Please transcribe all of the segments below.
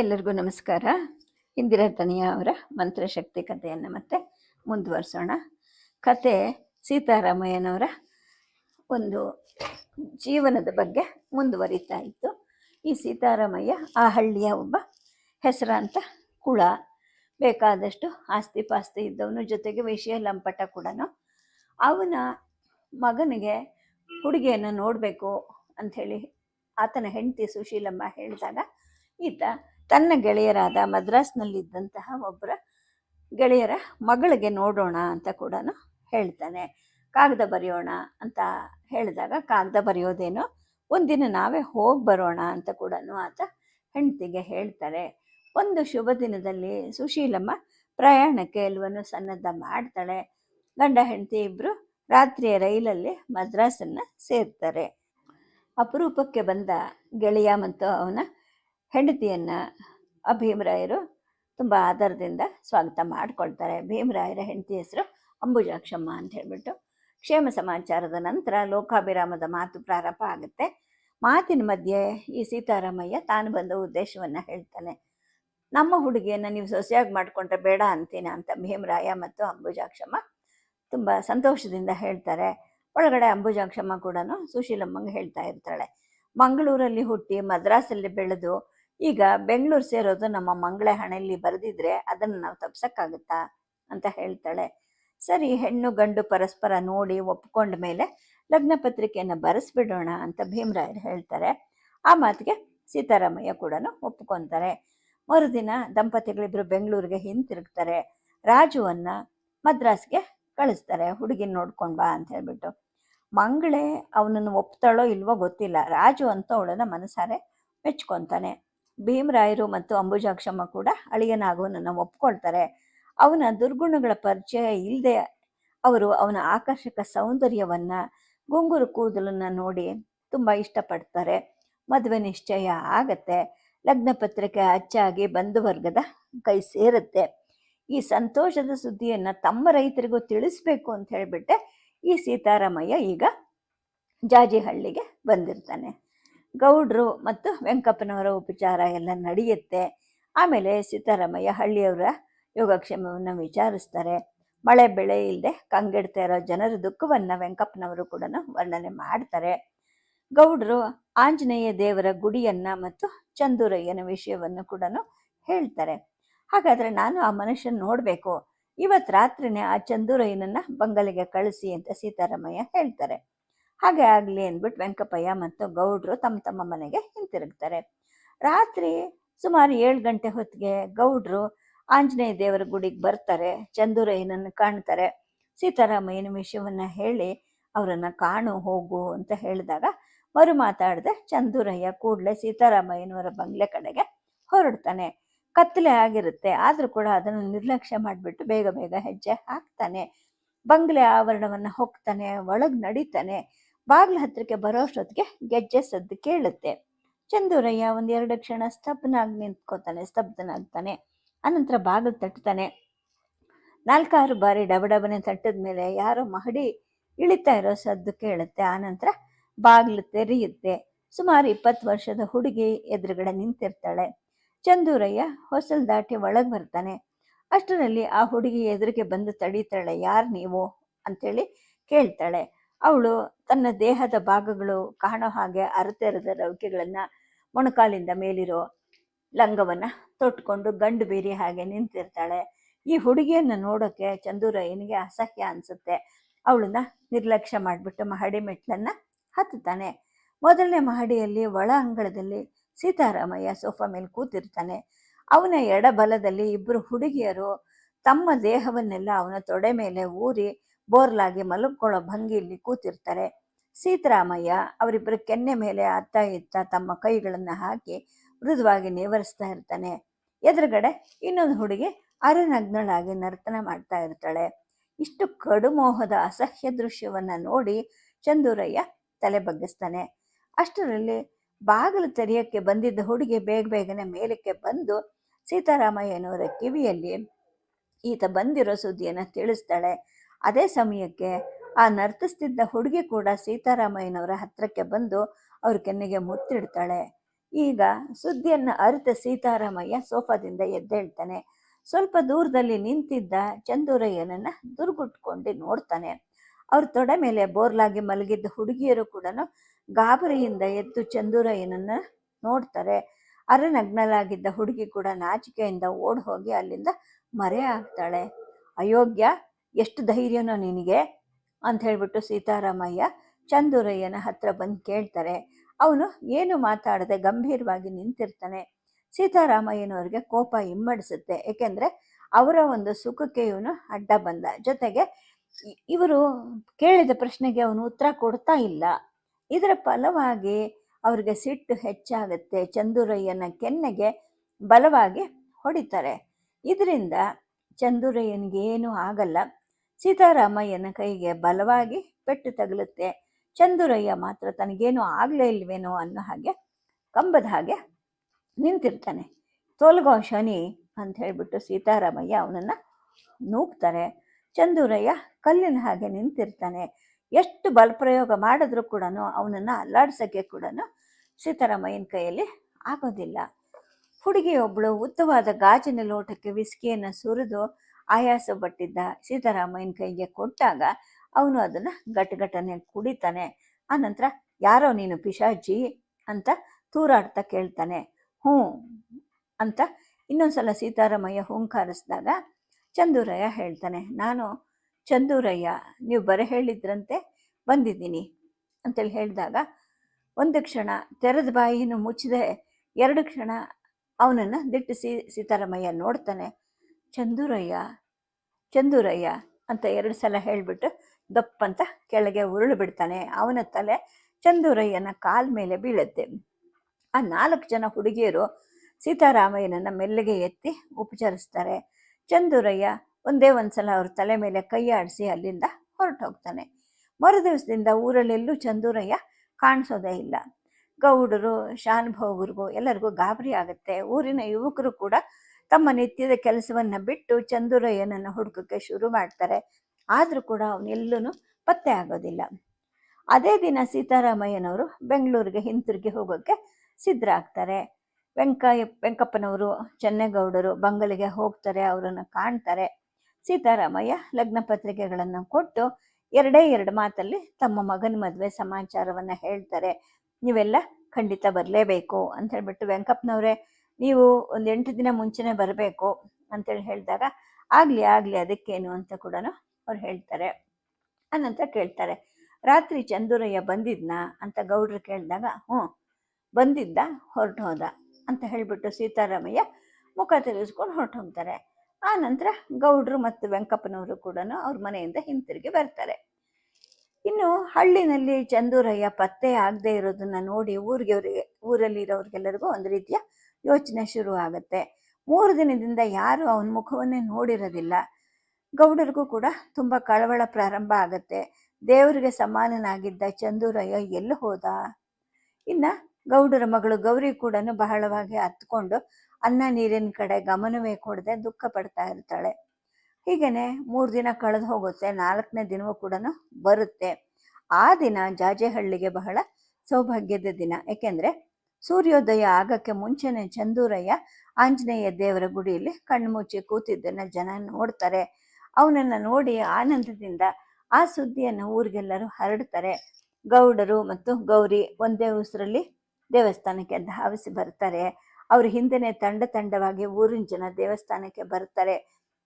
ಎಲ್ಲರಿಗೂ ನಮಸ್ಕಾರ. ಇಂದಿರಾ ತನಿಯ ಅವರ ಮಂತ್ರಶಕ್ತಿ ಕಥೆಯನ್ನು ಮತ್ತೆ ಮುಂದುವರಿಸೋಣ. ಕತೆ ಸೀತಾರಾಮಯ್ಯನವರ ಒಂದು ಜೀವನದ ಬಗ್ಗೆ ಮುಂದುವರಿತಾ ಇತ್ತು. ಈ ಸೀತಾರಾಮಯ್ಯ ಆ ಹಳ್ಳಿಯ ಒಬ್ಬ ಹೆಸರಾಂತ ಕುಳ ಬೇಕಾದಷ್ಟು ಆಸ್ತಿ ಪಾಸ್ತಿ ಇದ್ದವನು, ಜೊತೆಗೆ ವಿಷಯ ಲಂಪಟ ಕೂಡ ಅವನ ಮಗನಿಗೆ ಹುಡುಗಿಯನ್ನು ನೋಡಬೇಕು ಅಂಥೇಳಿ ಆತನ ಹೆಂಡತಿ ಸುಶೀಲಮ್ಮ ಹೇಳಿದಾಗ, ಈತ ತನ್ನ ಗೆಳೆಯರಾದ ಮದ್ರಾಸ್ನಲ್ಲಿದ್ದಂತಹ ಒಬ್ಬರ ಗೆಳೆಯರ ಮಗಳಿಗೆ ನೋಡೋಣ ಅಂತ ಕೂಡ ಹೇಳ್ತಾನೆ. ಕಾಗದ ಬರೆಯೋಣ ಅಂತ ಹೇಳಿದಾಗ ಕಾಗದ ಬರೆಯೋದೇನೋ, ಒಂದಿನ ನಾವೇ ಹೋಗಿ ಬರೋಣ ಅಂತ ಕೂಡ ಆತ ಹೆಂಡತಿಗೆ ಹೇಳ್ತಾರೆ. ಒಂದು ಶುಭ ದಿನದಲ್ಲಿ ಸುಶೀಲಮ್ಮ ಪ್ರಯಾಣಕ್ಕೆ ಎಲ್ಲವನ್ನು ಸನ್ನದ್ಧ ಮಾಡ್ತಾಳೆ. ಗಂಡ ಹೆಂಡತಿ ಇಬ್ಬರು ರಾತ್ರಿಯ ರೈಲಲ್ಲಿ ಮದ್ರಾಸನ್ನು ಸೇರ್ತಾರೆ. ಅಪರೂಪಕ್ಕೆ ಬಂದ ಗೆಳೆಯ ಮತ್ತು ಅವನ ಹೆಂಡತಿಯನ್ನು ಆ ಭೀಮರಾಯರು ತುಂಬ ಆಧಾರದಿಂದ ಸ್ವಾಗತ ಮಾಡ್ಕೊಳ್ತಾರೆ. ಭೀಮರಾಯರ ಹೆಂಡತಿ ಹೆಸರು ಅಂಬುಜಾಕ್ಷಮ್ಮ ಅಂತ ಹೇಳಿಬಿಟ್ಟು ಕ್ಷೇಮ ಸಮಾಚಾರದ ನಂತರ ಲೋಕಾಭಿರಾಮದ ಮಾತು ಪ್ರಾರಂಭ ಆಗುತ್ತೆ. ಮಾತಿನ ಮಧ್ಯೆ ಈ ಸೀತಾರಾಮಯ್ಯ ತಾನು ಬಂದ ಉದ್ದೇಶವನ್ನು ಹೇಳ್ತಾನೆ. ನಮ್ಮ ಹುಡುಗಿಯನ್ನು ನೀವು ಸೊಸೆಯಾಗಿ ಮಾಡಿಕೊಂಡ್ರೆ ಬೇಡ ಅಂತೀನ ಅಂತ ಭೀಮರಾಯ ಮತ್ತು ಅಂಬುಜಾಕ್ಷಮ್ಮ ತುಂಬ ಸಂತೋಷದಿಂದ ಹೇಳ್ತಾರೆ. ಒಳಗಡೆ ಅಂಬುಜಾಕ್ಷಮ್ಮ ಕೂಡ ಸುಶೀಲಮ್ಮಂಗೆ ಹೇಳ್ತಾ ಇರ್ತಾಳೆ. ಮಂಗಳೂರಲ್ಲಿ ಹುಟ್ಟಿ ಮದ್ರಾಸಲ್ಲಿ ಬೆಳೆದು ಈಗ ಬೆಂಗಳೂರು ಸೇರೋದು ನಮ್ಮ ಮಂಗಳ ಹಣೆಯಲ್ಲಿ ಬರೆದಿದ್ರೆ ಅದನ್ನು ನಾವು ತಪ್ಸಕ್ಕಾಗುತ್ತಾ ಅಂತ ಹೇಳ್ತಾಳೆ. ಸರಿ, ಹೆಣ್ಣು ಗಂಡು ಪರಸ್ಪರ ನೋಡಿ ಒಪ್ಕೊಂಡ ಮೇಲೆ ಲಗ್ನ ಪತ್ರಿಕೆಯನ್ನು ಬರೆಸ್ಬಿಡೋಣ ಅಂತ ಭೀಮರಾಯರು ಹೇಳ್ತಾರೆ. ಆ ಮಾತಿಗೆ ಸೀತಾರಾಮಯ್ಯ ಕೂಡ ಒಪ್ಕೊತಾರೆ. ಮರುದಿನ ದಂಪತಿಗಳಿಬ್ರು ಬೆಂಗಳೂರಿಗೆ ಹಿಂತಿರುಗ್ತಾರೆ. ರಾಜುವನ್ನ ಮದ್ರಾಸ್ಗೆ ಕಳಿಸ್ತಾರೆ ಹುಡುಗಿನ ನೋಡ್ಕೊಂಡು ಬಾ ಅಂತ ಹೇಳ್ಬಿಟ್ಟು. ಮಂಗಳೇ ಅವನನ್ನು ಒಪ್ತಾಳೋ ಇಲ್ವೋ ಗೊತ್ತಿಲ್ಲ. ರಾಜು ಅಂತ ಅವಳನ್ನ ಮನಸಾರೆ ಮೆಚ್ಕೊತಾನೆ. ಭೀಮರಾಯರು ಮತ್ತು ಅಂಬುಜಾಕ್ಷಮ್ಮ ಕೂಡ ಅಳಿಯನಾಗುವನನ್ನು ಒಪ್ಕೊಳ್ತಾರೆ. ಅವನ ದುರ್ಗುಣಗಳ ಪರಿಚಯ ಇಲ್ಲದೆ ಅವರು ಅವನ ಆಕರ್ಷಕ ಸೌಂದರ್ಯವನ್ನ, ಗುಂಗುರು ಕೂದಲನ್ನ ನೋಡಿ ತುಂಬ ಇಷ್ಟಪಡ್ತಾರೆ. ಮದುವೆ ನಿಶ್ಚಯ ಆಗತ್ತೆ. ಲಗ್ನ ಪತ್ರಿಕೆ ಅಚ್ಚಾಗಿ ಬಂಧುವರ್ಗದ ಕೈ ಸೇರುತ್ತೆ. ಈ ಸಂತೋಷದ ಸುದ್ದಿಯನ್ನು ತಮ್ಮ ರೈತರಿಗೂ ತಿಳಿಸ್ಬೇಕು ಅಂತ ಹೇಳಿಬಿಟ್ಟೆ ಈ ಸೀತಾರಾಮಯ್ಯ ಈಗ ಜಾಜಿಹಳ್ಳಿಗೆ ಬಂದಿರ್ತಾನೆ. ಗೌಡ್ರು ಮತ್ತು ವೆಂಕಪ್ಪನವರ ಉಪಚಾರ ಎಲ್ಲ ನಡೆಯುತ್ತೆ. ಆಮೇಲೆ ಸೀತಾರಾಮಯ್ಯ ಹಳ್ಳಿಯವರ ಯೋಗಕ್ಷೇಮವನ್ನು ವಿಚಾರಿಸ್ತಾರೆ. ಮಳೆ ಬೆಳೆ ಇಲ್ಲದೆ ಕಂಗೆಡ್ತಾ ಇರೋ ಜನರ ದುಃಖವನ್ನು ವೆಂಕಪ್ಪನವರು ಕೂಡ ವರ್ಣನೆ ಮಾಡ್ತಾರೆ. ಗೌಡ್ರು ಆಂಜನೇಯ ದೇವರ ಗುಡಿಯನ್ನ ಮತ್ತು ಚಂದೂರಯ್ಯನ ವಿಷಯವನ್ನು ಕೂಡ ಹೇಳ್ತಾರೆ. ಹಾಗಾದರೆ ನಾನು ಆ ಮನುಷ್ಯನ ನೋಡಬೇಕು. ಇವತ್ತು ರಾತ್ರಿನೇ ಆ ಚಂದೂರಯ್ಯನನ್ನು ಬಂಗಲಿಗೆ ಕಳಿಸಿ ಅಂತ ಸೀತಾರಾಮಯ್ಯ ಹೇಳ್ತಾರೆ. ಹಾಗೆ ಆಗಲಿ ಅಂದ್ಬಿಟ್ಟು ವೆಂಕಪ್ಪಯ್ಯ ಮತ್ತು ಗೌಡ್ರು ತಮ್ಮ ತಮ್ಮ ಮನೆಗೆ ಹಿಂತಿರುಗ್ತಾರೆ. ರಾತ್ರಿ ಸುಮಾರು ಏಳು ಗಂಟೆ ಹೊತ್ತಿಗೆ ಗೌಡ್ರು ಆಂಜನೇಯ ದೇವರ ಗುಡಿಗೆ ಬರ್ತಾರೆ. ಚಂದೂರಯ್ಯನನ್ನು ಕಾಣ್ತಾರೆ. ಸೀತಾರಾಮಯ್ಯನ ವಿಷಯವನ್ನ ಹೇಳಿ ಅವರನ್ನು ಕಾಣು, ಹೋಗು ಅಂತ ಹೇಳಿದಾಗ ಮರು ಮಾತಾಡದೆ ಚಂದೂರಯ್ಯ ಕೂಡಲೇ ಸೀತಾರಾಮಯ್ಯನವರ ಬಂಗ್ಲೆ ಕಡೆಗೆ ಹೊರಡ್ತಾನೆ. ಕತ್ತಲೆ ಆಗಿರುತ್ತೆ. ಆದರೂ ಕೂಡ ಅದನ್ನು ನಿರ್ಲಕ್ಷ್ಯ ಮಾಡಿಬಿಟ್ಟು ಬೇಗ ಬೇಗ ಹೆಜ್ಜೆ ಹಾಕ್ತಾನೆ. ಬಂಗ್ಲೆ ಆವರಣವನ್ನು ಹೋಗ್ತಾನೆ ಒಳಗೆ ನಡೀತಾನೆ. ಬಾಗ್ಲ ಹತ್ರಕ್ಕೆ ಬರೋಷ್ಟೊತ್ತಿಗೆ ಗೆಜ್ಜೆ ಸದ್ದು ಕೇಳುತ್ತೆ. ಚಂದೂರಯ್ಯ ಒಂದೆರಡು ಕ್ಷಣ ಸ್ತಬ್ಧನಾಗಿ ನಿಂತ್ಕೋತಾನೆ, ಸ್ತಬ್ಧನಾಗ್ತಾನೆ. ಅನಂತರ ಬಾಗಿಲು ತಟ್ತಾನೆ. ನಾಲ್ಕಾರು ಬಾರಿ ಡಬಡಬನೆ ತಟ್ಟದ ಮೇಲೆ ಯಾರೋ ಮಹಡಿ ಇಳಿತಾ ಇರೋ ಸದ್ದು ಕೇಳುತ್ತೆ. ಆನಂತರ ಬಾಗಿಲು ತೆರೆಯುತ್ತೆ. ಸುಮಾರು ಇಪ್ಪತ್ತು ವರ್ಷದ ಹುಡುಗಿ ಎದುರುಗಡೆ ನಿಂತಿರ್ತಾಳೆ. ಚಂದೂರಯ್ಯ ಹೊಸಲ್ ದಾಟಿ ಒಳಗೆ ಬರ್ತಾನೆ. ಅಷ್ಟರಲ್ಲಿ ಆ ಹುಡುಗಿ ಎದುರಿಗೆ ಬಂದು ತಡೀತಾಳೆ, ಯಾರು ನೀವು? ಅಂತೇಳಿ ಕೇಳ್ತಾಳೆ. ಅವಳು ತನ್ನ ದೇಹದ ಭಾಗಗಳು ಕಾಣೋ ಹಾಗೆ ಅರತೆರದ ರವಿಕೆಗಳನ್ನ ಮೊಣಕಾಲಿಂದ ಮೇಲಿರೋ ಲಂಗವನ್ನ ತೊಟ್ಕೊಂಡು ಗಂಡು ಬೀರಿ ಹಾಗೆ ನಿಂತಿರ್ತಾಳೆ. ಈ ಹುಡುಗಿಯನ್ನು ನೋಡೋಕೆ ಚಂದೂರಯ್ಯನಿಗೆ ಅಸಹ್ಯ ಅನ್ಸುತ್ತೆ? ಅವಳನ್ನ ನಿರ್ಲಕ್ಷ್ಯ ಮಾಡಿಬಿಟ್ಟು ಮಹಡಿ ಮೆಟ್ಲನ್ನ ಹತ್ತುತ್ತಾನೆ. ಮೊದಲನೇ ಮಹಡಿಯಲ್ಲಿ ಒಳ ಅಂಗಳದಲ್ಲಿ ಸೀತಾರಾಮಯ್ಯ ಸೋಫಾ ಮೇಲೆ ಕೂತಿರ್ತಾನೆ. ಅವನ ಎಡಬಲದಲ್ಲಿ ಇಬ್ಬರು ಹುಡುಗಿಯರು ತಮ್ಮ ದೇಹವನ್ನೆಲ್ಲ ಅವನ ತೊಡೆ ಮೇಲೆ ಊರಿ ಬೋರ್ಲಾಗಿ ಮಲಗ್ಕೊಳ್ಳೋ ಭಂಗಿಯಲ್ಲಿ ಕೂತಿರ್ತಾರೆ. ಸೀತಾರಾಮಯ್ಯ ಅವರಿಬ್ಬರ ಕೆನ್ನೆ ಮೇಲೆ ಅತ್ತ ಇತ್ತ ತಮ್ಮ ಕೈಗಳನ್ನು ಹಾಕಿ ಮೃದುವಾಗಿ ನೇವರಿಸ್ತಾ ಇರ್ತಾನೆ. ಎದುರುಗಡೆ ಇನ್ನೊಂದು ಹುಡುಗಿ ಅರೆನಗ್ನಳಾಗಿ ನರ್ತನ ಮಾಡ್ತಾ ಇರ್ತಾಳೆ. ಇಷ್ಟು ಕಡುಮೋಹದ ಅಸಹ್ಯ ದೃಶ್ಯವನ್ನು ನೋಡಿ ಚಂದೂರಯ್ಯ ತಲೆ ಬಗ್ಗಿಸ್ತಾನೆ. ಅಷ್ಟರಲ್ಲಿ ಬಾಗಿಲು ತೆರೆಯಕ್ಕೆ ಬಂದಿದ್ದ ಹುಡುಗಿ ಬೇಗ ಬೇಗನೆ ಮೇಲಕ್ಕೆ ಬಂದು ಸೀತಾರಾಮಯ್ಯನವರ ಕಿವಿಯಲ್ಲಿ, ಈತ ಬಂದಿರೋ ಸುದ್ದಿಯನ್ನು ತಿಳಿಸ್ತಾಳೆ. ಅದೇ ಸಮಯಕ್ಕೆ ಆ ನರ್ತಿಸ್ತಿದ್ದ ಹುಡುಗಿ ಕೂಡ ಸೀತಾರಾಮಯ್ಯನವರ ಹತ್ರಕ್ಕೆ ಬಂದು ಅವ್ರ ಕೆನ್ನೆಗೆ ಮುತ್ತಿಡ್ತಾಳೆ. ಈಗ ಸುದ್ದಿಯನ್ನು ಅರಿತ ಸೀತಾರಾಮಯ್ಯ ಸೋಫಾದಿಂದ ಎದ್ದೇಳ್ತಾನೆ. ಸ್ವಲ್ಪ ದೂರದಲ್ಲಿ ನಿಂತಿದ್ದ ಚಂದೂರಯ್ಯನನ್ನ ದುರ್ಗುಟ್ಕೊಂಡು ನೋಡ್ತಾನೆ. ಅವ್ರ ತೊಡೆ ಮೇಲೆ ಬೋರ್ಲಾಗಿ ಮಲಗಿದ್ದ ಹುಡುಗಿಯರು ಕೂಡ ಗಾಬರಿಯಿಂದ ಎದ್ದು ಚಂದೂರಯ್ಯನನ್ನ ನೋಡ್ತಾರೆ. ಅರನಗ್ನಲಾಗಿದ್ದ ಹುಡುಗಿ ಕೂಡ ನಾಚಿಕೆಯಿಂದ ಓಡ್ ಹೋಗಿ ಅಲ್ಲಿಂದ ಮರೆ ಆಗ್ತಾಳೆ ಅಯೋಗ್ಯ ಎಷ್ಟು ಧೈರ್ಯನೋ ನಿನಗೆ ಅಂತ ಹೇಳ್ಬಿಟ್ಟು ಸೀತಾರಾಮಯ್ಯ ಚಂದುರಯ್ಯನ ಹತ್ರ ಬಂದು ಕೇಳ್ತಾರೆ. ಅವನು ಏನು ಮಾತಾಡದೆ ಗಂಭೀರವಾಗಿ ನಿಂತಿರ್ತಾನೆ. ಸೀತಾರಾಮಯ್ಯನವ್ರಿಗೆ ಕೋಪ ಇಮ್ಮಡಿಸುತ್ತೆ ಏಕೆಂದರೆ ಅವರ ಒಂದು ಸುಖಕ್ಕೆ ಇವನು ಅಡ್ಡ ಬಂದ. ಜೊತೆಗೆ ಇವರು ಕೇಳಿದ ಪ್ರಶ್ನೆಗೆ ಅವನು ಉತ್ತರ ಕೊಡ್ತಾ ಇಲ್ಲ. ಇದರ ಫಲವಾಗಿ ಅವ್ರಿಗೆ ಸಿಟ್ಟು ಹೆಚ್ಚಾಗುತ್ತೆ. ಚಂದುರಯ್ಯನ ಕೆನ್ನೆಗೆ ಬಲವಾಗಿ ಹೊಡಿತಾರೆ. ಇದರಿಂದ ಚಂದುರಯ್ಯನಿಗೆ ಏನೂ ಆಗಲ್ಲ. ಸೀತಾರಾಮಯ್ಯನ ಕೈಗೆ ಬಲವಾಗಿ ಪೆಟ್ಟು ತಗಲುತ್ತೆ. ಚಂದುರಯ್ಯ ಮಾತ್ರ ತನಗೇನು ಆಗಲೇ ಇಲ್ವೇನೋ ಅನ್ನೋ ಹಾಗೆ ಕಂಬದ ಹಾಗೆ ನಿಂತಿರ್ತಾನೆ. ತೊಲಗೋ ಶನಿ ಅಂತ ಹೇಳಿಬಿಟ್ಟು ಸೀತಾರಾಮಯ್ಯ ಅವನನ್ನು ನೂಕ್ತಾರೆ. ಚಂದೂರಯ್ಯ ಕಲ್ಲಿನ ಹಾಗೆ ನಿಂತಿರ್ತಾನೆ. ಎಷ್ಟು ಬಲಪ್ರಯೋಗ ಮಾಡಿದ್ರೂ ಕೂಡ ಅವನನ್ನು ಅಲ್ಲಾಡ್ಸೋಕ್ಕೆ ಕೂಡ ಸೀತಾರಾಮಯ್ಯನ ಕೈಯಲ್ಲಿ ಆಗೋದಿಲ್ಲ. ಹುಡುಗಿಯೊಬ್ಬಳು ಉದ್ದವಾದ ಗಾಜಿನ ಲೋಟಕ್ಕೆ ವಿಸ್ಕಿಯನ್ನು ಸುರಿದು ಆಯಾಸ ಪಟ್ಟಿದ್ದ ಸೀತಾರಾಮಯ್ಯನ ಕೈಗೆ ಕೊಟ್ಟಾಗ ಅವನು ಅದನ್ನು ಗಟ್ಟಗಟ್ಟನೆ ಕುಡಿತಾನೆ. ಆನಂತರ ಯಾರೋ ನೀನು ಪಿಶಾಚಿ? ಅಂತ ತೂರಾಡ್ತಾ ಕೇಳ್ತಾನೆ. ಹ್ಞೂ ಅಂತ ಇನ್ನೊಂದ್ಸಲ ಸೀತಾರಾಮಯ್ಯ ಹೂಂಕಾರಿಸಿದಾಗ ಚಂದೂರಯ್ಯ ಹೇಳ್ತಾನೆ, ನಾನು ಚಂದೂರಯ್ಯ, ನೀವು ಬರೆ ಹೇಳಿದ್ರಂತೆ, ಬಂದಿದ್ದೀನಿ. ಅಂತೇಳಿ ಹೇಳಿದಾಗ, ಒಂದು ಕ್ಷಣ ತೆರೆದ ಬಾಯಿಯನ್ನು ಮುಚ್ಚಿದೆ, ಎರಡು ಕ್ಷಣ ಅವನನ್ನು ದಿಟ್ಟಿಸಿ ಸೀತಾರಾಮಯ್ಯ ನೋಡ್ತಾನೆ. ಚಂದೂರಯ್ಯ ಚಂದೂರಯ್ಯ ಅಂತ ಎರಡು ಸಲ ಹೇಳಿಬಿಟ್ಟು ದಪ್ಪಂತ ಕೆಳಗೆ ಉರುಳು ಬಿಡ್ತಾನೆ. ಅವನ ತಲೆ ಚಂದುರಯ್ಯನ ಕಾಲ್ ಮೇಲೆ ಬೀಳುತ್ತೆ. ಆ ನಾಲ್ಕು ಜನ ಹುಡುಗಿಯರು ಸೀತಾರಾಮಯ್ಯನನ್ನ ಮೆಲ್ಲಗೆ ಎತ್ತಿ ಉಪಚರಿಸ್ತಾರೆ. ಚಂದುರಯ್ಯ ಒಂದೇ ಒಂದ್ಸಲ ಅವ್ರ ತಲೆ ಮೇಲೆ ಕೈ ಆಡಿಸಿ ಅಲ್ಲಿಂದ ಹೊರಟು ಹೋಗ್ತಾನೆ ಮರು ದಿವಸದಿಂದ ಊರಲ್ಲೆಲ್ಲೂ ಚಂದುರಯ್ಯ ಕಾಣಿಸೋದೇ ಇಲ್ಲ. ಗೌಡರು ಶಾನುಭೋಗರಿಗೂ ಎಲ್ಲರಿಗೂ ಗಾಬರಿ ಆಗುತ್ತೆ. ಊರಿನ ಯುವಕರು ಕೂಡ ತಮ್ಮ ನಿತ್ಯದ ಕೆಲಸವನ್ನ ಬಿಟ್ಟು ಚಂದುರಯ್ಯನನ್ನು ಹುಡುಕಕ್ಕೆ ಶುರು ಮಾಡ್ತಾರೆ. ಆದರೂ ಕೂಡ ಅವನೆಲ್ಲೂ ಪತ್ತೆ ಆಗೋದಿಲ್ಲ. ಅದೇ ದಿನ ಸೀತಾರಾಮಯ್ಯನವರು ಬೆಂಗಳೂರಿಗೆ, ಹಿಂತಿರುಗಿ ಹೋಗೋಕ್ಕೆ ಸಿದ್ಧರಾಗ್ತಾರೆ. ವೆಂಕಯ್ಯ, ವೆಂಕಪ್ಪನವರು, ಚೆನ್ನೇಗೌಡರು ಬಂಗಲಿಗೆ ಹೋಗ್ತಾರೆ, ಅವರನ್ನು ಕಾಣ್ತಾರೆ. ಸೀತಾರಾಮಯ್ಯ ಲಗ್ನ ಪತ್ರಿಕೆಗಳನ್ನು ಕೊಟ್ಟು ಎರಡೇ ಎರಡು ಮಾತಲ್ಲಿ ತಮ್ಮ ಮಗನ ಮದುವೆ ಸಮಾಚಾರವನ್ನು ಹೇಳ್ತಾರೆ. ನೀವೆಲ್ಲ ಖಂಡಿತ ಬರಲೇಬೇಕು ಅಂತ ಹೇಳ್ಬಿಟ್ಟು ವೆಂಕಪ್ಪನವರೇ ನೀವು ಒಂದು ಎಂಟು ದಿನ ಮುಂಚೆನೇ ಬರಬೇಕು ಅಂತೇಳಿ ಹೇಳಿದಾಗ, ಆಗಲಿ ಆಗಲಿ, ಅದಕ್ಕೇನು ಅಂತ ಕೂಡ ಅವ್ರು ಹೇಳ್ತಾರೆ. ಅನಂತರ ಕೇಳ್ತಾರೆ, ರಾತ್ರಿ ಚಂದೂರಯ್ಯ ಬಂದಿದ್ನಾ? ಅಂತ ಗೌಡ್ರು ಕೇಳಿದಾಗ, ಹ್ಞೂ, ಬಂದಿದ್ದ, ಹೊರಟು ಹೋದ. ಅಂತ ಹೇಳಿಬಿಟ್ಟು ಸೀತಾರಾಮಯ್ಯ ಮುಖ ತಿರುಗಿಸ್ಕೊಂಡು ಹೊರಟು ಹೋಗ್ತಾರೆ. ಆ ನಂತರ ಗೌಡ್ರು ಮತ್ತು ವೆಂಕಪ್ಪನವರು ಕೂಡ ಅವ್ರ ಮನೆಯಿಂದ ಹಿಂತಿರುಗಿ ಬರ್ತಾರೆ. ಇನ್ನು ಹಳ್ಳಿನಲ್ಲಿ ಚಂದೂರಯ್ಯ ಪತ್ತೆ ಆಗದೆ ಇರೋದನ್ನ ನೋಡಿ ಊರಿಗೆ ಊರಲ್ಲಿ ಊರಲ್ಲಿರೋರಿಗೆಲ್ಲರಿಗೂ ಒಂದು ರೀತಿಯ ಯೋಚನೆ ಶುರು ಆಗುತ್ತೆ. ಮೂರು ದಿನದಿಂದ ಯಾರು ಅವನ ಮುಖವನ್ನೇ ನೋಡಿರೋದಿಲ್ಲ. ಗೌಡರಿಗೂ ಕೂಡ ತುಂಬ ಕಳವಳ ಪ್ರಾರಂಭ ಆಗುತ್ತೆ. ದೇವರಿಗೆ ಸಮಾನನಾಗಿದ್ದ ಚಂದೂರಯ್ಯ ಎಲ್ಲಿ ಹೋದ? ಇನ್ನ ಗೌಡರ ಮಗಳು ಗೌರಿ ಕೂಡ ಬಹಳವಾಗಿ ಹತ್ಕೊಂಡು ಅನ್ನ ನೀರಿನ ಕಡೆ ಗಮನವೇ ಕೊಡದೆ ದುಃಖ ಪಡ್ತಾ ಇರ್ತಾಳೆ. ಹೀಗೇನೆ ಮೂರು ದಿನ ಕಳೆದು ಹೋಗುತ್ತೆ, ನಾಲ್ಕನೇ ದಿನವೂ ಕೂಡ ಬರುತ್ತೆ. ಆ ದಿನ ಜಾಜೆಹಳ್ಳಿಗೆ ಬಹಳ ಸೌಭಾಗ್ಯದ ದಿನ. ಏಕೆಂದರೆ ಸೂರ್ಯೋದಯ ಆಗಕ್ಕೆ ಮುಂಚೆನೇ ಚಂದೂರಯ್ಯ ಆಂಜನೇಯ ದೇವರ ಗುಡಿಯಲ್ಲಿ ಕಣ್ಮುಚ್ಚಿ ಕೂತಿದ್ದನ್ನು ಜನ ನೋಡ್ತಾರೆ. ಅವನನ್ನು ನೋಡಿ ಆನಂದದಿಂದ ಆ ಸುದ್ದಿಯನ್ನು ಊರಿಗೆಲ್ಲರೂ ಹರಡ್ತಾರೆ. ಗೌಡರು ಮತ್ತು ಗೌರಿ ಒಂದೇ ಉಸಿರಲ್ಲಿ ದೇವಸ್ಥಾನಕ್ಕೆ ಧಾವಿಸಿ ಬರ್ತಾರೆ. ಅವ್ರ ಹಿಂದೆನೆ ತಂಡ ತಂಡವಾಗಿ ಊರಿನ ಜನ ದೇವಸ್ಥಾನಕ್ಕೆ ಬರ್ತಾರೆ.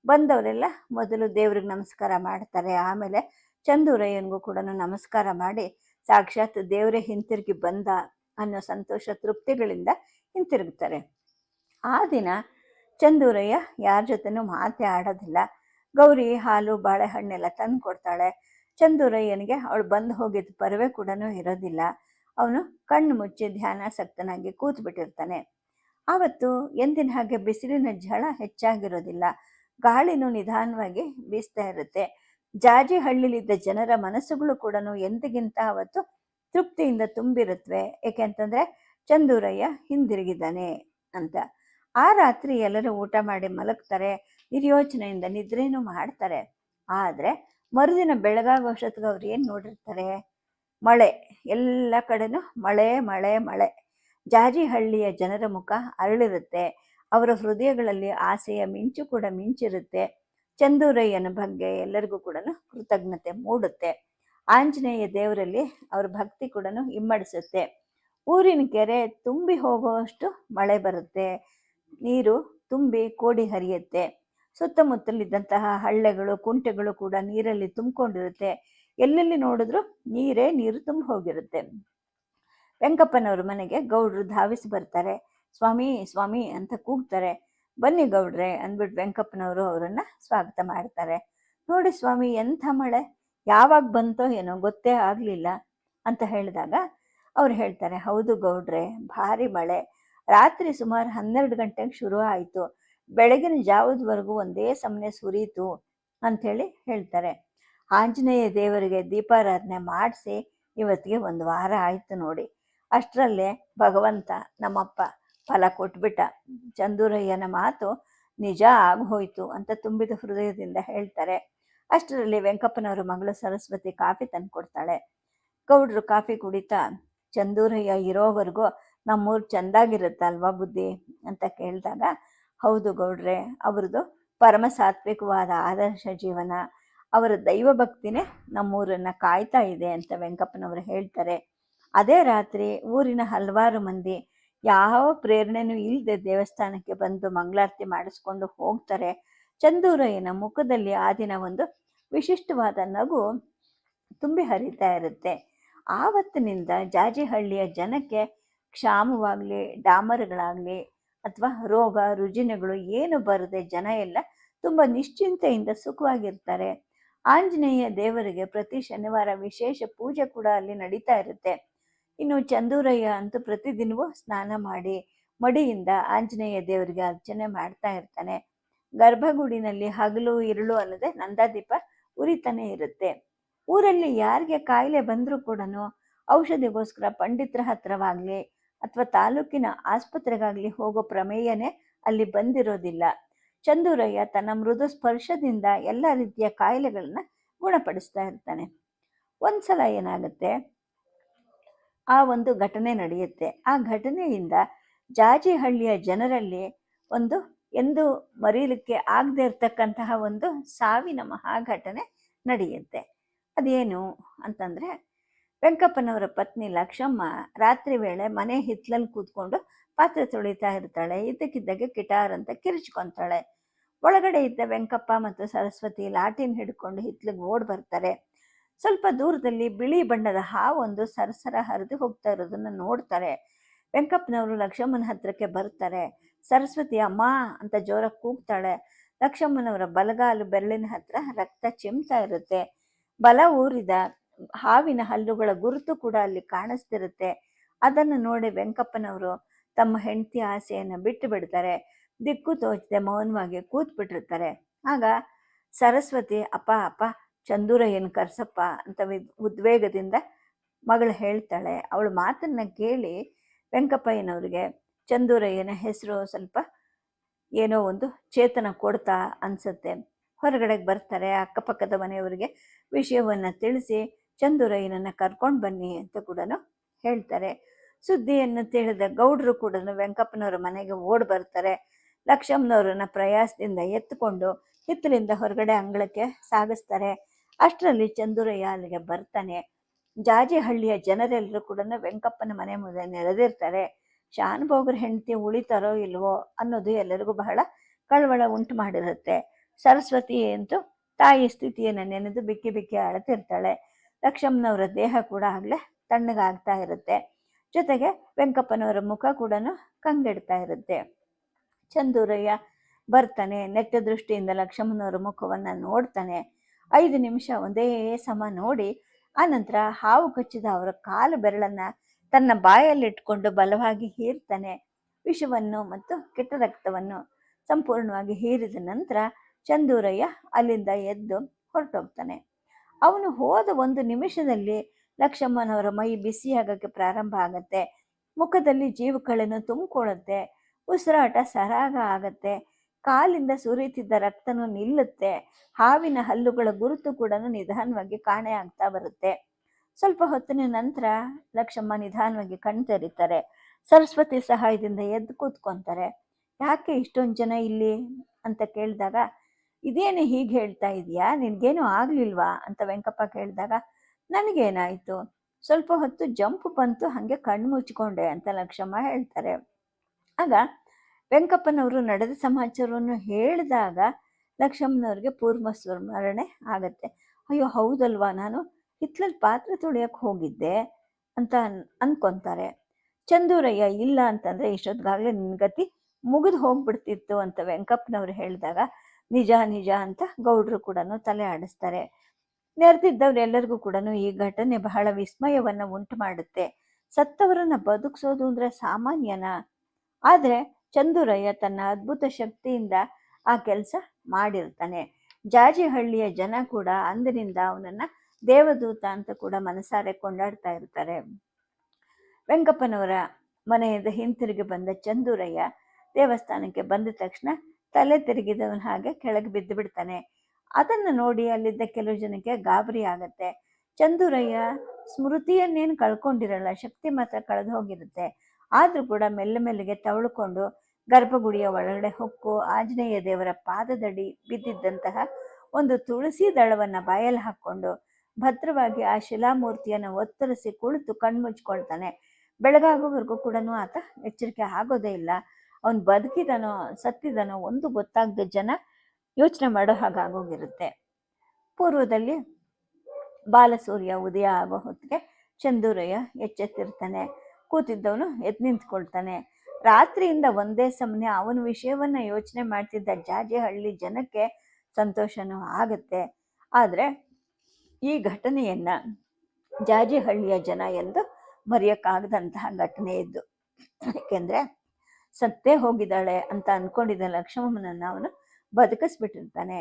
ಬಂದವರೆಲ್ಲ ಮೊದಲು ದೇವ್ರಿಗೆ ನಮಸ್ಕಾರ ಮಾಡ್ತಾರೆ. ಆಮೇಲೆ ಚಂದೂರಯ್ಯನಿಗೂ ಕೂಡ ನಮಸ್ಕಾರ ಮಾಡಿ ಸಾಕ್ಷಾತ್ ದೇವರೇ ಹಿಂತಿರುಗಿ ಬಂದ ಅನ್ನೋ ಸಂತೋಷ, ತೃಪ್ತಿಗಳಿಂದ ಹಿಂತಿರುಗ್ತಾರೆ ಆ ದಿನ ಚಂದೂರಯ್ಯ ಯಾರ ಜೊತೆನೂ ಮಾತೆ ಆಡೋದಿಲ್ಲ. ಗೌರಿ, ಹಾಲು, ಬಾಳೆಹಣ್ಣೆಲ್ಲ ತಂದು ಕೊಡ್ತಾಳೆ. ಚಂದೂರಯ್ಯನಿಗೆ ಅವಳು ಬಂದು ಹೋಗಿದ್ದ ಪರವೆ ಕೂಡ ಇರೋದಿಲ್ಲ. ಅವನು ಕಣ್ಣು ಮುಚ್ಚಿ ಧ್ಯಾನಾಸಕ್ತನಾಗಿ ಕೂತ್ಬಿಟ್ಟಿರ್ತಾನೆ. ಆವತ್ತು ಎಂದಿನ ಹಾಗೆ ಬಿಸಿಲಿನ ಝಳ ಹೆಚ್ಚಾಗಿರೋದಿಲ್ಲ. ಗಾಳಿನೂ ನಿಧಾನವಾಗಿ ಬೀಸ್ತಾ ಇರುತ್ತೆ. ಜಾಜಿ ಹಳ್ಳಿಲಿದ್ದ ಜನರ ಮನಸ್ಸುಗಳು ಕೂಡ ಎಂದಿಗಿಂತ ಅವತ್ತು ತೃಪ್ತಿಯಿಂದ ತುಂಬಿರುತ್ತವೆ ಏಕೆಂತಂದ್ರೆ ಚಂದೂರಯ್ಯ ಹಿಂದಿರುಗಿದ್ದಾನೆ ಅಂತ. ಆ ರಾತ್ರಿ ಎಲ್ಲರೂ ಊಟ ಮಾಡಿ ಮಲಗ್ತಾರೆ, ನಿರ್ಯೋಚನೆಯಿಂದ ನಿದ್ರೇನು ಮಾಡ್ತಾರೆ. ಆದರೆ ಮರುದಿನ ಬೆಳಗಾಗೋಷ್ಟೊತ್ತಿಗೆ ಅವ್ರು ಏನು ನೋಡಿರ್ತಾರೆ? ಮಳೆ. ಎಲ್ಲ ಕಡೆನೂ ಮಳೆ ಮಳೆ ಮಳೆ. ಜಾಜಿಹಳ್ಳಿಯ ಜನರ ಮುಖ ಅರಳಿರುತ್ತೆ. ಅವರ ಹೃದಯಗಳಲ್ಲಿ ಆಸೆಯ ಮಿಂಚು ಕೂಡ ಮಿಂಚಿರುತ್ತೆ. ಚಂದೂರಯ್ಯನ ಬಗ್ಗೆ ಎಲ್ಲರಿಗೂ ಕೂಡ ಕೃತಜ್ಞತೆ ಮೂಡುತ್ತೆ. ಆಂಜನೇಯ ದೇವರಲ್ಲಿ ಅವ್ರ ಭಕ್ತಿ ಕೂಡ ಇಮ್ಮಡಿಸುತ್ತೆ ಊರಿನ ಕೆರೆ ತುಂಬಿ ಹೋಗುವಷ್ಟು ಮಳೆ ಬರುತ್ತೆ. ನೀರು ತುಂಬಿ ಕೋಡಿ ಹರಿಯುತ್ತೆ. ಸುತ್ತಮುತ್ತಲಿದ್ದಂತಹ ಹಳ್ಳೆಗಳು, ಕುಂಟೆಗಳು ಕೂಡ ನೀರಲ್ಲಿ ತುಂಬಿಕೊಂಡಿರುತ್ತೆ. ಎಲ್ಲೆಲ್ಲಿ ನೋಡಿದ್ರು ನೀರೇ ನೀರು ತುಂಬಿ ಹೋಗಿರುತ್ತೆ. ವೆಂಕಪ್ಪನವ್ರ ಮನೆಗೆ ಗೌಡರು ಧಾವಿಸಿ ಬರ್ತಾರೆ. ಸ್ವಾಮಿ ಸ್ವಾಮಿ ಅಂತ ಕೂಗ್ತಾರೆ. ಬನ್ನಿ ಗೌಡ್ರೆ ಅಂದ್ಬಿಟ್ಟು ವೆಂಕಪ್ಪನವರು ಅವರನ್ನ ಸ್ವಾಗತ ಮಾಡ್ತಾರೆ. ನೋಡಿ ಸ್ವಾಮಿ, ಎಂಥ ಮಳೆ? ಯಾವಾಗ ಬಂತೋ ಏನೋ ಗೊತ್ತೇ ಆಗಲಿಲ್ಲ ಅಂತ ಹೇಳಿದಾಗ ಅವ್ರು ಹೇಳ್ತಾರೆ, ಹೌದು ಗೌಡ್ರೆ, ಭಾರಿ ಮಳೆ. ರಾತ್ರಿ ಸುಮಾರು ಹನ್ನೆರಡು ಗಂಟೆಗೆ ಶುರು ಆಯಿತು. ಬೆಳಗಿನ ಜಾವದವರೆಗೂ ಒಂದೇ ಸಮನೆ ಸುರಿಯಿತು ಅಂಥೇಳಿ ಹೇಳ್ತಾರೆ. ಆಂಜನೇಯ ದೇವರಿಗೆ ದೀಪಾರಾಧನೆ ಮಾಡಿಸಿ ಇವತ್ತಿಗೆ ಒಂದು ವಾರ ಆಯಿತು ನೋಡಿ. ಅಷ್ಟರಲ್ಲೇ ಭಗವಂತ ನಮ್ಮಪ್ಪ ಫಲ ಕೊಟ್ಬಿಟ್ಟ. ಚಂದೂರಯ್ಯನ ಮಾತು ನಿಜ ಆಗೋಯ್ತು ಅಂತ ತುಂಬಿದ ಹೃದಯದಿಂದ ಹೇಳ್ತಾರೆ. ಅಷ್ಟರಲ್ಲಿ ವೆಂಕಪ್ಪನವರ ಮಗಳು ಸರಸ್ವತಿ ಕಾಫಿ ತಂದು ಕೊಡ್ತಾಳೆ ಗೌಡ್ರು ಕಾಫಿ ಕುಡಿತಾ, ಚಂದೂರಯ್ಯ ಇರೋವರೆಗೂ ನಮ್ಮೂರು ಚೆಂದಾಗಿರುತ್ತಲ್ವಾ ಬುದ್ಧಿ? ಅಂತ ಕೇಳಿದಾಗ, ಹೌದು ಗೌಡ್ರೆ, ಅವ್ರದ್ದು ಪರಮ ಸಾತ್ವಿಕವಾದ ಆದರ್ಶ ಜೀವನ. ಅವರ ದೈವ ಭಕ್ತಿನೇ ನಮ್ಮೂರನ್ನು ಕಾಯ್ತಾ ಇದೆ ಅಂತ ವೆಂಕಪ್ಪನವರು ಹೇಳ್ತಾರೆ. ಅದೇ ರಾತ್ರಿ ಊರಿನ ಹಲವಾರು ಮಂದಿ ಯಾವ ಪ್ರೇರಣೆನೂ ಇಲ್ಲದೆ ದೇವಸ್ಥಾನಕ್ಕೆ ಬಂದು ಮಂಗಳಾರತಿ ಮಾಡಿಸ್ಕೊಂಡು ಹೋಗ್ತಾರೆ. ಚಂದೂರಯ್ಯನ ಮುಖದಲ್ಲಿ ಆ ದಿನ ಒಂದು ವಿಶಿಷ್ಟವಾದ ನಗು ತುಂಬಿ ಹರಿತಾ ಇರುತ್ತೆ. ಆವತ್ತಿನಿಂದ ಜಾಜಿಹಳ್ಳಿಯ ಜನಕ್ಕೆ ಕ್ಷಾಮವಾಗಲಿ, ಡಾಮರ್ಗಳಾಗಲಿ ಅಥವಾ ರೋಗ, ರುಜಿನಗಳು ಏನು ಬರದೆ ಜನ ಎಲ್ಲ ತುಂಬ ನಿಶ್ಚಿಂತೆಯಿಂದ ಸುಖವಾಗಿರ್ತಾರೆ. ಆಂಜನೇಯ ದೇವರಿಗೆ ಪ್ರತಿ ಶನಿವಾರ ವಿಶೇಷ ಪೂಜೆ ಕೂಡ ಅಲ್ಲಿ ನಡೀತಾ ಇರುತ್ತೆ. ಇನ್ನು ಚಂದೂರಯ್ಯ ಅಂತೂ ಪ್ರತಿದಿನವೂ ಸ್ನಾನ ಮಾಡಿ ಮಡಿಯಿಂದ ಆಂಜನೇಯ ದೇವರಿಗೆ ಅರ್ಚನೆ ಮಾಡ್ತಾ ಇರ್ತಾನೆ. ಗರ್ಭಗುಡಿನಲ್ಲಿ ಹಗಲು ಇರುಳು ಅನ್ನೋದೇ ನಂದಾದೀಪ ಉರಿತಾನೆ ಇರುತ್ತೆ. ಊರಲ್ಲಿ ಯಾರಿಗೆ ಕಾಯಿಲೆ ಬಂದರೂ ಕೂಡ ಔಷಧಿಗೋಸ್ಕರ ಪಂಡಿತರ ಹತ್ರವಾಗಲಿ ಅಥವಾ ತಾಲೂಕಿನ ಆಸ್ಪತ್ರೆಗಾಗಲಿ ಹೋಗೋ ಪ್ರಮೇಯನೇ ಅಲ್ಲಿ ಬಂದಿರೋದಿಲ್ಲ. ಚಂದೂರಯ್ಯ ತನ್ನ ಮೃದು ಸ್ಪರ್ಶದಿಂದ ಎಲ್ಲ ರೀತಿಯ ಕಾಯಿಲೆಗಳನ್ನ ಗುಣಪಡಿಸ್ತಾ ಇರ್ತಾನೆ. ಒಂದ್ಸಲ ಏನಾಗುತ್ತೆ? ಆ ಒಂದು ಘಟನೆ ನಡೆಯುತ್ತೆ. ಆ ಘಟನೆಯಿಂದ ಜಾಜಿಹಳ್ಳಿಯ ಜನರಲ್ಲಿ ಒಂದು ಎಂದು ಮರೀಲಿಕ್ಕೆ ಆಗದೆ ಇರ್ತಕ್ಕಂತಹ ಒಂದು ಸಾವಿನ ಮಹಾಘಟನೆ ನಡೆಯುತ್ತೆ. ಅದೇನು ಅಂತಂದರೆ, ವೆಂಕಪ್ಪನವರ ಪತ್ನಿ ಲಕ್ಷಮ್ಮ ರಾತ್ರಿ ವೇಳೆ ಮನೆ ಹಿತ್ತಲಲ್ಲಿ ಕೂತ್ಕೊಂಡು ಪಾತ್ರೆ ತೊಳಿತಾ ಇರ್ತಾಳೆ ಇದ್ದಕ್ಕಿದ್ದಾಗೆ ಕಿಟಾರ್ ಅಂತ ಕಿರಿಚ್ಕೊತಾಳೆ. ಒಳಗಡೆ ಇದ್ದ ವೆಂಕಪ್ಪ ಮತ್ತು ಸರಸ್ವತಿ ಲಾಟಿನ್ ಹಿಡ್ಕೊಂಡು ಹಿತ್ಲಿಗೆ ಓಡ್ ಬರ್ತಾರೆ. ಸ್ವಲ್ಪ ದೂರದಲ್ಲಿ ಬಿಳಿ ಬಣ್ಣದ ಹಾವೊಂದು ಸರಸರ ಹರಿದು ಹೋಗ್ತಾ ಇರೋದನ್ನು ನೋಡ್ತಾರೆ. ವೆಂಕಪ್ಪನವರು ಲಕ್ಷ್ಮಮ್ಮನ ಹತ್ರಕ್ಕೆ ಬರ್ತಾರೆ ಸರಸ್ವತಿ ಅಮ್ಮ ಅಂತ ಜೋರಾಗಿ ಕೂಗ್ತಾಳೆ. ಲಕ್ಷ್ಮಣನವರ ಬಲಗಾಲು ಬೆರಳಿನ ಹತ್ರ ರಕ್ತ ಚಿಮ್ತಾ ಇರುತ್ತೆ. ಬಲ ಊರಿದ ಹಾವಿನ ಹಲ್ಲುಗಳ ಗುರುತು ಕೂಡ ಅಲ್ಲಿ ಕಾಣಿಸ್ತಿರುತ್ತೆ. ಅದನ್ನು ನೋಡಿ ವೆಂಕಪ್ಪನವರು ತಮ್ಮ ಹೆಂಡತಿ ಆಸೆಯನ್ನು ಬಿಟ್ಟು ಬಿಡ್ತಾರೆ. ದಿಕ್ಕು ತೋಚದೆ ಮೌನವಾಗಿ ಕೂತ್ ಬಿಟ್ಟಿರ್ತಾರೆ ಆಗ ಸರಸ್ವತಿ, ಅಪ್ಪ ಅಪ್ಪ ಚಂದೂರಯ್ಯನ ಕರ್ಸಪ್ಪ ಅಂತ ಉದ್ವೇಗದಿಂದ ಮಗಳು ಹೇಳ್ತಾಳೆ. ಅವಳ ಮಾತನ್ನ ಕೇಳಿ ವೆಂಕಪ್ಪಯ್ಯನವ್ರಿಗೆ ಚಂದೂರಯ್ಯನ ಹೆಸರು ಸ್ವಲ್ಪ ಏನೋ ಒಂದು ಚೇತನ ಕೊಡ್ತಾ ಅನ್ಸುತ್ತೆ. ಹೊರಗಡೆಗೆ ಬರ್ತಾರೆ, ಅಕ್ಕಪಕ್ಕದ ಮನೆಯವರಿಗೆ ವಿಷಯವನ್ನು ತಿಳಿಸಿ ಚಂದೂರಯ್ಯನನ್ನು ಕರ್ಕೊಂಡು ಬನ್ನಿ ಅಂತ ಕೂಡ ಹೇಳ್ತಾರೆ. ಸುದ್ದಿಯನ್ನು ತಿಳಿದ ಗೌಡರು ಕೂಡ ವೆಂಕಪ್ಪನವರ ಮನೆಗೆ ಓಡ್ ಬರ್ತಾರೆ. ಲಕ್ಷ್ಮನವರನ್ನ ಪ್ರಯಾಸದಿಂದ ಎತ್ತುಕೊಂಡು ಹಿತ್ತಲಿಂದ ಹೊರಗಡೆ ಅಂಗಳಕ್ಕೆ ಸಾಗಿಸ್ತಾರೆ. ಅಷ್ಟರಲ್ಲಿ ಚಂದುರಯ್ಯ ಅಲ್ಲಿಗೆ ಬರ್ತಾನೆ. ಜಾಜಿಹಳ್ಳಿಯ ಜನರೆಲ್ಲರೂ ಕೂಡ ವೆಂಕಪ್ಪನ ಮನೆ ಮುಂದೆ ನೆರೆದಿರ್ತಾರೆ. ಶಾನುಭೋಗರ ಹೆಂಡತಿ ಉಳಿತಾರೋ ಇಲ್ವೋ ಅನ್ನೋದು ಎಲ್ಲರಿಗೂ ಬಹಳ ಕಳವಳ ಉಂಟು ಮಾಡಿರುತ್ತೆ. ಸರಸ್ವತಿ ಅಂತೂ ತಾಯಿ ಸ್ಥಿತಿಯನ್ನು ನೆನೆದು ಬಿಕ್ಕಿ ಬಿಕ್ಕಿ ಅಳತಿರ್ತಾಳೆ. ಲಕ್ಷ್ಮಣವರ ದೇಹ ಕೂಡ ಆಗಲೇ ತಣ್ಣಗಾಗ್ತಾ ಇರುತ್ತೆ. ಜೊತೆಗೆ ವೆಂಕಪ್ಪನವರ ಮುಖ ಕೂಡ ಕಂಗೆಡ್ತಾ ಇರುತ್ತೆ. ಚಂದೂರಯ್ಯ ಬರ್ತಾನೆ. ನೆಟ್ಟ ದೃಷ್ಟಿಯಿಂದ ಲಕ್ಷ್ಮಣವರ ಮುಖವನ್ನು ನೋಡ್ತಾನೆ. ಐದು ನಿಮಿಷ ಒಂದೇ ಸಮ ನೋಡಿ, ಆನಂತರ ಹಾವು ಕಚ್ಚಿದ ಅವರ ಕಾಲು ಬೆರಳನ್ನ ತನ್ನ ಬಾಯಲ್ಲಿಟ್ಕೊಂಡು ಬಲವಾಗಿ ಹೀರ್ತಾನೆ, ವಿಷವನ್ನು ಮತ್ತು ಕೆಟ್ಟ ರಕ್ತವನ್ನು ಸಂಪೂರ್ಣವಾಗಿ ಹೀರಿದ ನಂತರ ಚಂದೂರಯ್ಯ ಅಲ್ಲಿಂದ ಎದ್ದು ಹೊರಟೋಗ್ತಾನೆ. ಅವನು ಹೋದ ಒಂದು ನಿಮಿಷದಲ್ಲಿ ಲಕ್ಷಮ್ಮನವರ ಮೈ ಬಿಸಿಯಾಗಕ್ಕೆ ಪ್ರಾರಂಭ ಆಗತ್ತೆ. ಮುಖದಲ್ಲಿ ಜೀವಕಳನ್ನು ತುಂಬಿಕೊಳ್ಳುತ್ತೆ. ಉಸಿರಾಟ ಸರಾಗ ಆಗತ್ತೆ. ಕಾಲಿಂದ ಸುರಿಯುತ್ತಿದ್ದ ರಕ್ತನು ನಿಲ್ಲುತ್ತೆ. ಹಾವಿನ ಹಲ್ಲುಗಳ ಗುರುತು ಕೂಡ ನಿಧಾನವಾಗಿ ಕಾಣೆ ಆಗ್ತಾ ಬರುತ್ತೆ. ಸ್ವಲ್ಪ ಹೊತ್ತಿನ ನಂತರ ಲಕ್ಷ್ಮಮ್ಮ ನಿಧಾನವಾಗಿ ಕಣ್ ತೆರೀತಾರೆ ಸರಸ್ವತಿ ಸಹಾಯದಿಂದ ಎದ್ದು ಕೂತ್ಕೊಂತಾರೆ. ಯಾಕೆ ಇಷ್ಟೊಂದು ಜನ ಇಲ್ಲಿ? ಅಂತ ಕೇಳಿದಾಗ, ಇದೇನು ಹೀಗೆ ಹೇಳ್ತಾ ಇದೆಯಾ? ನಿನ್ಗೇನು ಆಗ್ಲಿಲ್ವಾ? ಅಂತ ವೆಂಕಪ್ಪ ಕೇಳಿದಾಗ, ನನಗೇನಾಯ್ತು? ಸ್ವಲ್ಪ ಹೊತ್ತು ಜಂಪ್ ಬಂತು, ಹಾಗೆ ಕಣ್ಣು ಮುಚ್ಕೊಂಡೆ ಅಂತ ಲಕ್ಷ್ಮಮ್ಮ ಹೇಳ್ತಾರೆ. ಆಗ ವೆಂಕಪ್ಪನವರು ನಡೆದ ಸಮಾಚಾರವನ್ನು ಹೇಳಿದಾಗ ಲಕ್ಷ್ಮಣನವ್ರಿಗೆ ಪೂರ್ವ ಸ್ಮರಣೆ ಆಗತ್ತೆ. ಅಯ್ಯೋ, ಹೌದಲ್ವಾ? ನಾನು ಹಿತ್ಲಲ್ಲಿ ಪಾತ್ರೆ ತೊಳೆಯಕ್ಕೆ ಹೋಗಿದ್ದೆ ಅಂತ ಅನ್, ಅನ್ಕೊಂತಾರೆ. ಚಂದೂರಯ್ಯ, ಇಲ್ಲ ಅಂತಂದ್ರೆ ಇಷ್ಟೊತ್ತಿಗಾಗಲೇ ನಿನ್ನ ಗತಿ ಮುಗಿದು ಹೋಗ್ಬಿಡ್ತಿತ್ತು ಅಂತ ವೆಂಕಪ್ಪನವ್ರು ಹೇಳಿದಾಗ ನಿಜ ನಿಜ ಅಂತ ಗೌಡ್ರು ಕೂಡ ತಲೆ ಆಡಿಸ್ತಾರೆ. ನೆರೆದಿದ್ದವರೆಲ್ಲರಿಗೂ ಕೂಡ ಈ ಘಟನೆ ಬಹಳ ವಿಸ್ಮಯವನ್ನ ಉಂಟು ಮಾಡುತ್ತೆ. ಸತ್ತವರನ್ನ ಬದುಕಿಸೋದು ಅಂದ್ರೆ ಸಾಮಾನ್ಯನ? ಆದ್ರೆ ಚಂದೂರಯ್ಯ ತನ್ನ ಅದ್ಭುತ ಶಕ್ತಿಯಿಂದ ಆ ಕೆಲಸ ಮಾಡಿರ್ತಾನೆ. ಜಾಜಿಹಳ್ಳಿಯ ಜನ ಕೂಡ ಅಂದಿನಿಂದ ಅವನನ್ನ ದೇವದೂತ ಅಂತ ಕೂಡ ಮನಸಾರೆ ಕೊಂಡಾಡ್ತಾ ಇರ್ತಾರೆ. ವೆಂಕಪ್ಪನವರ ಮನೆಯಿಂದ ಹಿಂತಿರುಗಿ ಬಂದ ಚಂದೂರಯ್ಯ ದೇವಸ್ಥಾನಕ್ಕೆ ಬಂದ ತಕ್ಷಣ ತಲೆ ತಿರುಗಿದವನ ಹಾಗೆ ಕೆಳಗೆ ಬಿದ್ದು ಬಿಡ್ತಾನೆ. ಅದನ್ನು ನೋಡಿ ಅಲ್ಲಿದ್ದ ಕೆಲವು ಜನಕ್ಕೆ ಗಾಬರಿ ಆಗತ್ತೆ. ಚಂದೂರಯ್ಯ ಸ್ಮೃತಿಯನ್ನೇನು ಕಳ್ಕೊಂಡಿರಲ್ಲ, ಶಕ್ತಿ ಮಾತ್ರ ಕಳೆದು ಹೋಗಿರುತ್ತೆ. ಆದ್ರೂ ಕೂಡ ಮೆಲ್ಲ ಮೆಲ್ಲಗೆ ತವಳ್ಕೊಂಡು ಗರ್ಭಗುಡಿಯ ಒಳಗಡೆ ಹೊಕ್ಕು ಆಂಜನೇಯ ದೇವರ ಪಾದದಡಿ ಬಿದ್ದಿದ್ದಂತಹ ಒಂದು ತುಳಸಿ ದಳವನ್ನು ಬಾಯಲ್ಲಿ ಹಾಕ್ಕೊಂಡು ಭದ್ರವಾಗಿ ಆ ಶಿಲಾಮೂರ್ತಿಯನ್ನು ಒತ್ತರಿಸಿ ಕುಳಿತು ಕಣ್ಮುಚ್ಕೊಳ್ತಾನೆ. ಬೆಳಗಾಗೋವರೆಗೂ ಕೂಡ ಆತ ಎಚ್ಚರಿಕೆ ಆಗೋದೇ ಇಲ್ಲ. ಅವನು ಬದುಕಿದನೋ, ಸತ್ತಿದನೋ ಒಂದು ಗೊತ್ತಾಗದ ಜನ ಯೋಚನೆ ಮಾಡೋ ಹಾಗಾಗೋಗಿರುತ್ತೆ ಪೂರ್ವದಲ್ಲಿ ಬಾಲಸೂರ್ಯ, ಉದಯ ಆಗೋ ಹೊತ್ತಿಗೆ ಚಂದೂರಯ್ಯ ಎಚ್ಚೆತ್ತಿರ್ತಾನೆ. ಕೂತಿದ್ದವನು ಎದ್ದು ನಿಂತ್ಕೊಳ್ತಾನೆ. ರಾತ್ರಿಯಿಂದ ಒಂದೇ ಸಮನೆ ಅವನ ವಿಷಯವನ್ನ ಯೋಚನೆ ಮಾಡ್ತಿದ್ದ ಜಾಜಿಹಳ್ಳಿ ಜನಕ್ಕೆ ಸಂತೋಷನೂ ಆಗುತ್ತೆ. ಆದರೆ ಈ ಘಟನೆಯನ್ನ ಜಾಜಿಹಳ್ಳಿಯ ಜನ ಎಂದು ಮರೆಯೋಕ್ಕಾಗದಂತಹ ಘಟನೆ ಇದ್ದು ಏಕೆಂದ್ರೆ ಸತ್ತೇ ಹೋಗಿದ್ದಾಳೆ ಅಂತ ಅನ್ಕೊಂಡಿದ್ದ ಲಕ್ಷ್ಮಮ್ಮನನ್ನ ಅವನು ಬದುಕಿಸ್ಬಿಟ್ಟಿರ್ತಾನೆ.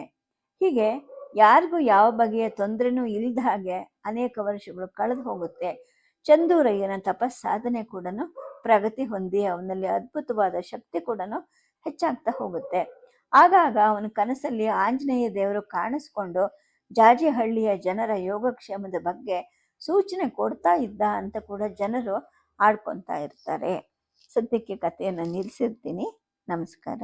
ಹೀಗೆ ಯಾರಿಗೂ ಯಾವ ಬಗೆಯ ತೊಂದರೆನೂ ಇಲ್ದ ಹಾಗೆ ಅನೇಕ ವರ್ಷಗಳು ಕಳೆದು ಹೋಗುತ್ತೆ. ಚಂದೂರಯ್ಯನ ತಪಸ್ಸಾಧನೆ ಕೂಡ ಪ್ರಗತಿ ಹೊಂದಿ ಅವನಲ್ಲಿ ಅದ್ಭುತವಾದ ಶಕ್ತಿ ಕೂಡ ಹೆಚ್ಚಾಗ್ತಾ ಹೋಗುತ್ತೆ. ಆಗಾಗ ಅವನ ಕನಸಲ್ಲಿ ಆಂಜನೇಯ ದೇವರು ಕಾಣಿಸ್ಕೊಂಡು ಜಾಜಿಹಳ್ಳಿಯ ಜನರ ಯೋಗಕ್ಷೇಮದ ಬಗ್ಗೆ ಸೂಚನೆ ಕೊಡ್ತಾ ಇದ್ದ ಅಂತ ಕೂಡ ಜನರು ಆಡ್ಕೊತಾ ಇರ್ತಾರೆ. ಸದ್ಯಕ್ಕೆ ಕಥೆಯನ್ನು ನಿಲ್ಲಿಸಿರ್ತೀನಿ ನಮಸ್ಕಾರ.